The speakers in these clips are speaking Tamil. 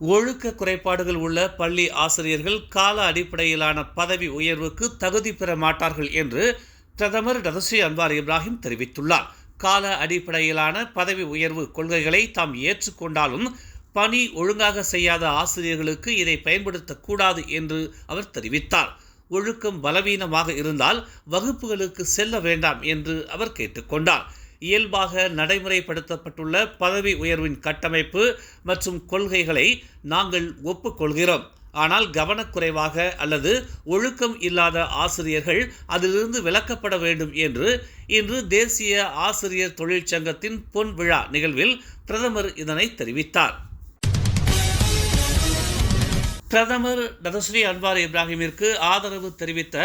ஒழுக்க குறைபாடுகள் உள்ள பள்ளி ஆசிரியர்கள் கால அடிப்படையிலான பதவி உயர்வுக்கு தகுதி பெற மாட்டார்கள் என்று பிரதமர் ரதசி அன்வார் இப்ராஹிம் தெரிவித்துள்ளார். கால அடிப்படையிலான பதவி உயர்வு கொள்கைகளை தாம் ஏற்றுக்கொண்டாலும் பணி ஒழுங்காக செய்யாத ஆசிரியர்களுக்கு இதை பயன்படுத்தக்கூடாது என்று அவர் தெரிவித்தார். ஒழுக்கம் பலவீனமாக இருந்தால் வகுப்புகளுக்கு செல்ல வேண்டாம் என்று அவர் கேட்டுக்கொண்டார். இயல்பாக நடைமுறைப்படுத்தப்பட்டுள்ள பதவி உயர்வின் கட்டமைப்பு மற்றும் கொள்கைகளை நாங்கள் ஒப்புக்கொள்கிறோம். ஆனால் கவனக்குறைவாக அல்லது ஒழுக்கம் இல்லாத ஆசிரியர்கள் அதிலிருந்து விலக்கப்பட வேண்டும் என்று இன்று தேசிய ஆசிரியர் தொழிற்சங்கத்தின் பொன் விழா நிகழ்வில் பிரதமர் இதனை தெரிவித்தார். பிரதமர் டதஸ்ரீ அன்வார் இப்ராஹிமிற்கு ஆதரவு தெரிவித்த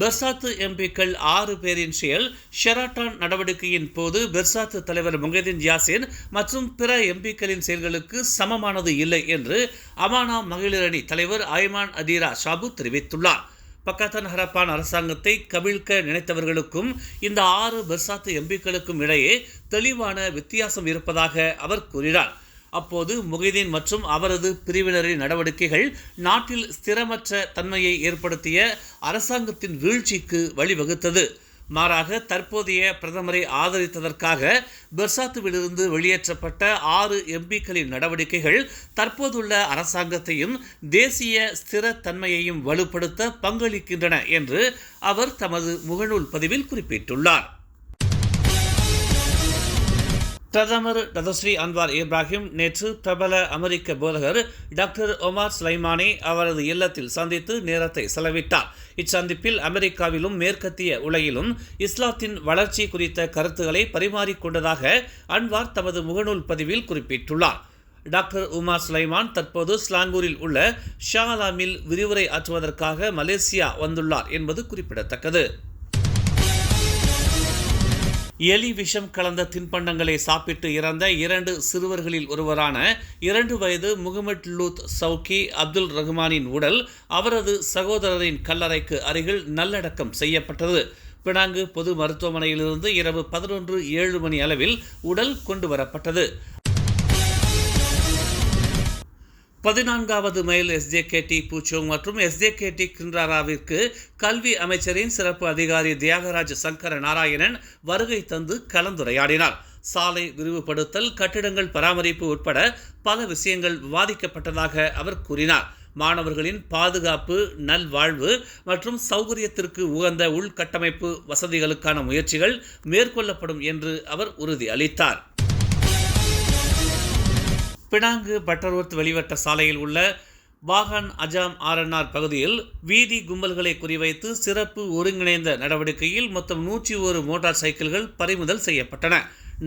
பெர்சாத்து எம்பிக்கள் ஆறு பேரின் செயல் ஷெராட்டான் நடவடிக்கையின் போது பெர்சாத்து தலைவர் முகைதீன் யாசின் மற்றும் பிற எம்பிக்களின் செயல்களுக்கு சமமானது இல்லை என்று அமானா மகளிர் அணி தலைவர் ஐமான் அதீரா ஷாபு தெரிவித்துள்ளார். பக்கத்தன் ஹரப்பான் அரசாங்கத்தை கவிழ்க்க நினைத்தவர்களுக்கும் இந்த ஆறு பெர்சாத்து எம்பிக்களுக்கும் இடையே தெளிவான வித்தியாசம் இருப்பதாக அவர் கூறினார். அப்போது முகைதீன் மற்றும் அவரது பிரிவினரின் நடவடிக்கைகள் நாட்டில் ஸ்திரமற்ற தன்மையை ஏற்படுத்திய அரசாங்கத்தின் வீழ்ச்சிக்கு வழிவகுத்தது. மாறாக தற்போதைய பிரதமரை ஆதரித்ததற்காக பெர்சாத்துவிலிருந்து வெளியேற்றப்பட்ட ஆறு எம்பிக்களின் நடவடிக்கைகள் தற்போதுள்ள அரசாங்கத்தையும் தேசிய ஸ்திரத்தன்மையையும் வலுப்படுத்த பங்களிக்கின்றன என்று அவர் தமது முகநூல் பதிவில் குறிப்பிட்டுள்ளார். பிரதமர் ததஸ்ரீ அன்வார் இப்ராஹிம் நேற்று பிரபல அமெரிக்க போதகர் டாக்டர் ஒமார் ஸ்லைமானை அவரது இல்லத்தில் சந்தித்து நேரத்தை செலவிட்டார். இச்சந்திப்பில் அமெரிக்காவிலும் மேற்கத்திய உலகிலும் இஸ்லாத்தின் வளர்ச்சி குறித்த கருத்துக்களை பரிமாறிக்கொண்டதாக அன்வார் தமது முகநூல் பதிவில் குறிப்பிட்டுள்ளார். டாக்டர் உமார் சுலைமான் தற்போது ஸ்லாங்கூரில் உள்ள ஷாலாமில் விரிவுரை ஆற்றுவதற்காக மலேசியா வந்துள்ளார் என்பது குறிப்பிடத்தக்கது. எலி விஷம் கலந்த தின்பண்டங்களை சாப்பிட்டு இறந்த இரண்டு சிறுவர்களில் ஒருவரான இரண்டு வயது முகமட் லூத் சவுக்கி அப்துல் ரஹ்மானின் உடல் அவரது சகோதரரின் கல்லறைக்கு அருகில் நல்லடக்கம் செய்யப்பட்டது. பினாங்கு பொது மருத்துவமனையிலிருந்து இரவு பதினொன்று ஏழு மணி அளவில் உடல் கொண்டு வரப்பட்டது. பதினான்காவது மைல் எஸ்ஜேகேடி பூச்சோங் மற்றும் எஸ்ஜேகேடி கின்ராராவிற்கு கல்வி அமைச்சரின் சிறப்பு அதிகாரி தியாகராஜ் சங்கர நாராயணன் வருகை தந்து கலந்துரையாடினார். சாலை விரிவுபடுத்தல் கட்டிடங்கள் பராமரிப்பு உட்பட பல விஷயங்கள் விவாதிக்கப்பட்டதாக அவர் கூறினார். மாணவர்களின் பாதுகாப்பு நல்வாழ்வு மற்றும் சௌகரியத்திற்கு உகந்த உள்கட்டமைப்பு வசதிகளுக்கான முயற்சிகள் மேற்கொள்ளப்படும் என்று அவர் உறுதி அளித்தார் பினாங்கு பட்டர்வர்த் வெளிவட்ட சாலையில் உள்ள வாகன் அஜாம் ஆர்என்ஆர் பகுதியில் வீதி கும்பல்களை குறிவைத்து சிறப்பு ஒருங்கிணைந்த நடவடிக்கையில் மொத்தம் நூற்றி ஒரு மோட்டார் சைக்கிள்கள் பறிமுதல் செய்யப்பட்டன.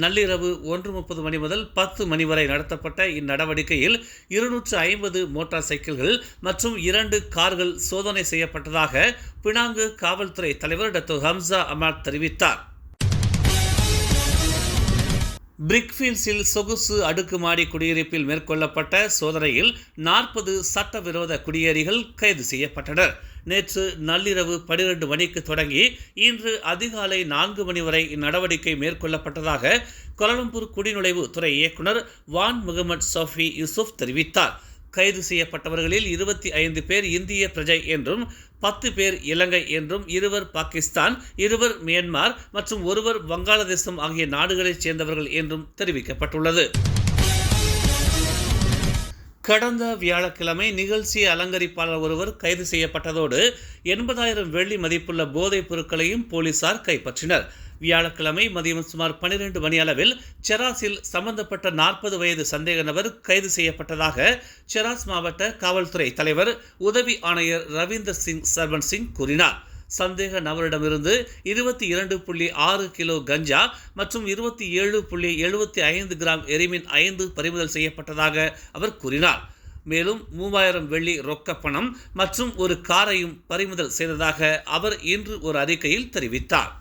நள்ளிரவு ஒன்று முப்பது மணி முதல் பத்து மணி வரை நடத்தப்பட்ட இந்நடவடிக்கையில் இருநூற்று ஐம்பது மோட்டார் சைக்கிள்கள் மற்றும் இரண்டு கார்கள் சோதனை செய்யப்பட்டதாக பினாங்கு காவல்துறை தலைவர் டாக்டர் ஹம்சா அமாத் தெரிவித்தார். பிரிக்ஃபீல்ஸில் சொகுசு அடுக்குமாடி குடியிருப்பில் மேற்கொள்ளப்பட்ட சோதனையில் நாற்பது சட்டவிரோத குடியேறிகள் கைது செய்யப்பட்டனர். நேற்று நள்ளிரவு பனிரெண்டு மணிக்கு தொடங்கி இன்று அதிகாலை நான்கு மணி வரை இந்நடவடிக்கை மேற்கொள்ளப்பட்டதாக கொலம்பூர் குடிநுழைவு துறை இயக்குனர் வான் முகமது சோஃபி யூசுப் தெரிவித்தார். கைது செய்யப்பட்டவர்களில் இருபத்தி ஐந்து பேர் இந்திய பிரஜை என்றும் பத்து பேர் இலங்கை என்றும் இருவர் பாகிஸ்தான் இருவர் மியான்மர் மற்றும் ஒருவர் வங்காளதேசம் ஆகிய நாடுகளைச் சேர்ந்தவர்கள் என்றும் தெரிவிக்கப்பட்டுள்ளது. கடந்த வியாழக்கிழமை நிகழ்ச்சி அலங்கரிப்பாளர் ஒருவர் கைது செய்யப்பட்டதோடு எண்பதாயிரம் வெள்ளி மதிப்புள்ள போதைப் பொருட்களையும் போலீசார் கைப்பற்றினர். வியாழக்கிழமை மதியம் சுமார் பனிரெண்டு மணி அளவில் செராஸில் சம்பந்தப்பட்ட நாற்பது வயது சந்தேக நபர் கைது செய்யப்பட்டதாக செராஸ் மாவட்ட காவல்துறை தலைவர் உதவி ஆணையர் ரவீந்தர் சிங் சர்வன் சிங் கூறினார். சந்தேக நபரிடமிருந்து இருபத்தி இரண்டு புள்ளி ஆறு கிலோ கஞ்சா மற்றும் இருபத்தி ஏழு புள்ளி எழுபத்தி ஐந்து கிராம் எரிமின் ஐந்து பறிமுதல் செய்யப்பட்டதாக அவர் கூறினார். மேலும் மூவாயிரம் வெள்ளி ரொக்க பணம் மற்றும் ஒரு காரையும் பறிமுதல் செய்ததாக அவர் இன்று ஒரு அறிக்கையில் தெரிவித்தார்.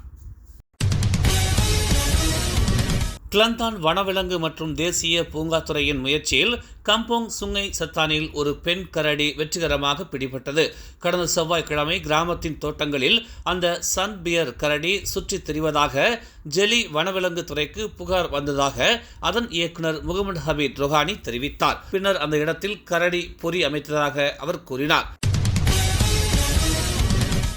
கிளந்தான் வனவிலங்கு மற்றும் தேசிய பூங்காத்துறையின் முயற்சியில் கம்போங் சுங்கை சத்தானில் ஒரு பெண் கரடி வெற்றிகரமாக பிடிபட்டது. கடந்த செவ்வாய்க்கிழமை கிராமத்தின் தோட்டங்களில் அந்த சன் பியர் கரடி சுற்றித் திரிவதாக ஜெலி வனவிலங்கு துறைக்கு புகார் வந்ததாக அதன் இயக்குனர் முகமது ஹபீத் ரொஹானி தெரிவித்தார். பின்னர் அந்த இடத்தில் கரடி பொறி அமைத்ததாக அவர் கூறினார்.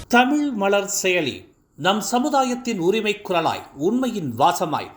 தமிழ் மலர் செயலி நம் சமுதாயத்தின் உரிமை குரலாய் உண்மையின் வாசமாய்